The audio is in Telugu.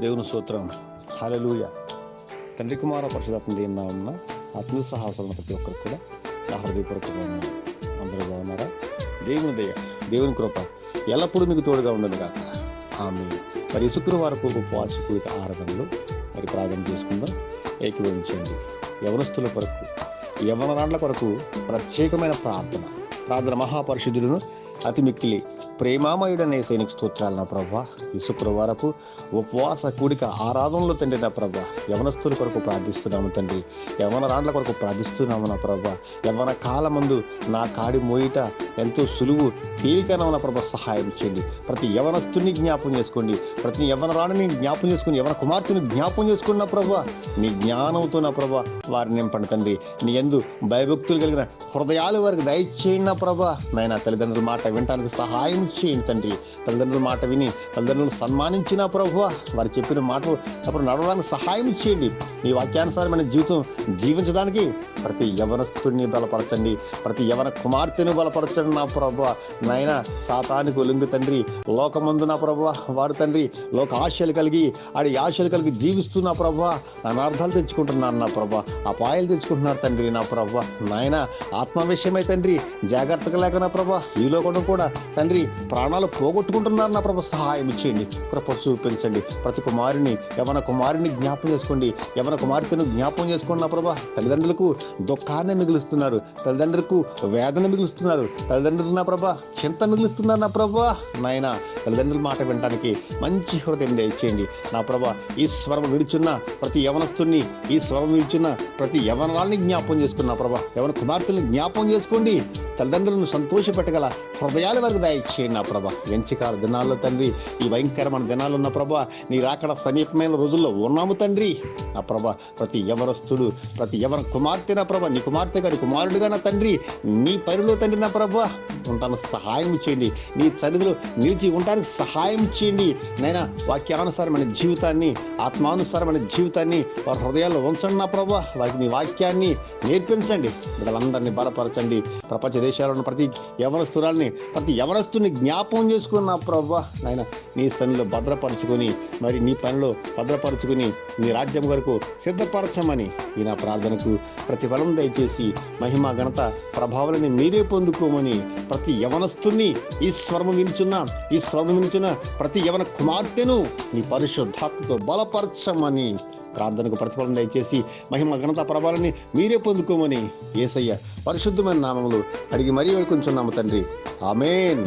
దేవుని సూత్రం హలలుయ తండ్రి కుమార పరిశుధాత్మ దేని నామన్న ఆత్మీయ సహాసం ప్రతి ఒక్కరికి కూడా నా హృదయపూర్వకంగా అందరూ బాగున్నారా? దేవుని దయ దేవుని కృప ఎల్లప్పుడూ మీకు తోడుగా ఉండదు కాక ఆమె మరి శుక్రవారపు ఉపవాస ఆరాధనలో మరి ప్రార్థన చేసుకుందాం. ఏకీభవించండి. యవనస్తుల కొరకు యవనరాండ్ల కొరకు ప్రత్యేకమైన ప్రార్థన. ప్రార్థన మహాపరిశుద్ధులను అతి మిక్కిలి ప్రేమామయుడనే సైనిక స్తోత్రాలు నా ప్రభా. ఈ శుక్రవారపు ఉపవాస కూడిక ఆరాధనలో తండ్రి నా ప్రభా. యవనస్తుల కొరకు ప్రార్థిస్తున్నాము తండ్రి. యవన రాండ్ల కొరకు ప్రార్థిస్తున్నాము నా ప్రభా. యవన కాలమందు నా కాడి మోయిట ఎంతో సులువు తేలికన ప్రభ సహాయం చేయండి. ప్రతి యవనస్తుని జ్ఞాపం చేసుకోండి. ప్రతి యవన రాణిని జ్ఞాపం చేసుకుని యవన కుమార్తెని జ్ఞాపం చేసుకున్న ప్రభా. నీ జ్ఞానంతో నా ప్రభా వారిని నింపండి తండ్రి. నీ ఎందు భయభక్తులు కలిగిన హృదయాలు వారికి దయచేయండి నా ప్రభా. నాయన తల్లిదండ్రుల మాట వినటానికి సహాయం చేయండి తండ్రి. తల్లిదండ్రుల మాట విని తల్లిదండ్రులను సన్మానించిన ప్రభు వారు చెప్పిన మాటలు అప్పుడు నడవడానికి సహాయం చేయండి. నీ వాక్యానుసారమైన జీవితం జీవించడానికి ప్రతి యవనస్తుడిని బలపరచండి. ప్రతి యవన కుమార్తెను బలపరచండి నా ప్రభు నాయన సాతానికి ఒలుంగు తండ్రి లోకమందు నా ప్రభు వారు తండ్రి లోక ఆశలు కలిగి ఆడి ఆశలు కలిగి జీవిస్తున్న ప్రభు అనార్థాలు తెచ్చుకుంటున్నారు నా ప్రభు అపాయాలు తెచ్చుకుంటున్నారు తండ్రి నా ప్రభు నాయన ఆత్మ విషయమై తండ్రి జాగ్రత్తగా లేక నా ప్రభు ఈ లోకంలో కూడా తండ్రి ప్రాణాలు పోగొట్టుకుంటున్నారు నా ప్రభు సహాయం ఇచ్చేయండి కృప చూపించండి. ప్రతి కుమారుని యవన కుమారుని జ్ఞాపం చేసుకోండి. యవన కుమార్తెను జ్ఞాపం చేసుకోండి నా ప్రభా. తల్లిదండ్రులకు దుఃఖాన్ని మిగులుస్తున్నారు. తల్లిదండ్రులకు వేదన మిగులుస్తున్నారు. తల్లిదండ్రులు నా ప్రభా చింత మిగులుస్తున్నారు నా ప్రభా. నాయన తల్లిదండ్రుల మాట వినడానికి మంచి హృదయం దయచేయండి. నా ప్రభా ఈ స్వరం విడుచున్న ప్రతి యవనస్తుని ఈ స్వరం విడుచున్న ప్రతి యవనరాల్ని జ్ఞాపం చేసుకున్న ప్రభా. యవన కుమార్తెలను జ్ఞాపం చేసుకోండి. తల్లిదండ్రులను సంతోషపెట్టగల హృదయాల వరకు దయచేయండి. నా ప్రభా. వెంచికాల దినాల్లో తండ్రి ఈ భయంకరమైన దినాలు ఉన్న ప్రభా నీ రాకడ సమీపమైన రోజుల్లో ఉన్నాము తండ్రి. నా ప్రభా ప్రతి యవనస్తుడు ప్రతి యవన కుమార్తె నా ప్రభ నీ కుమార్తె గారి కుమారుడుగా నా తండ్రి నీ పరిలో తండ్రి నా ప్రభా. ఉంటాను సహాయం చేయండి. నీ సన్నిధిలో నిలిచి ఉండడానికి సహాయం చేయండి. నైనా వాక్యానుసారమైన జీవితాన్ని ఆత్మానుసారమైన జీవితాన్ని వారి హృదయాల్లో ఉంచండి నా ప్రభా. వారికి నీ వాక్యాన్ని నేర్పించండి. వీళ్ళందరినీ బలపరచండి. ప్రపంచ దేశాలను ఉన్న ప్రతి యవనస్తురాల్ని ప్రతి యవనస్తుని జ్ఞాపకం చేసుకుని నా ప్రభా. నాయన నీ సన్నిలో భద్రపరచుకొని మరి నీ పనిలో భద్రపరచుకుని నీ రాజ్యం వరకు సిద్ధపరచమని ఈ నా ప్రార్థనకు ప్రతిఫలం దయచేసి మహిమ ఘనత ప్రభావాలని మీరే పొందుకోమని ప్రతి యవనస్తుని ఈ స్వరము వినుచున్న ఈ స్వరము వినుచున్న ప్రతి యవన కుమార్తెను నీ పరిశుద్ధాత్మతో బలపరచమని ప్రార్థనకు ప్రతిఫలం దయచేసి మహిమ ఘనత ప్రభావాలని మీరే పొందుకోమని ఏసయ్య పరిశుద్ధమైన నామములు అడిగి మరీ వేడుకుంటున్నాము తండ్రి. ఆమెన్.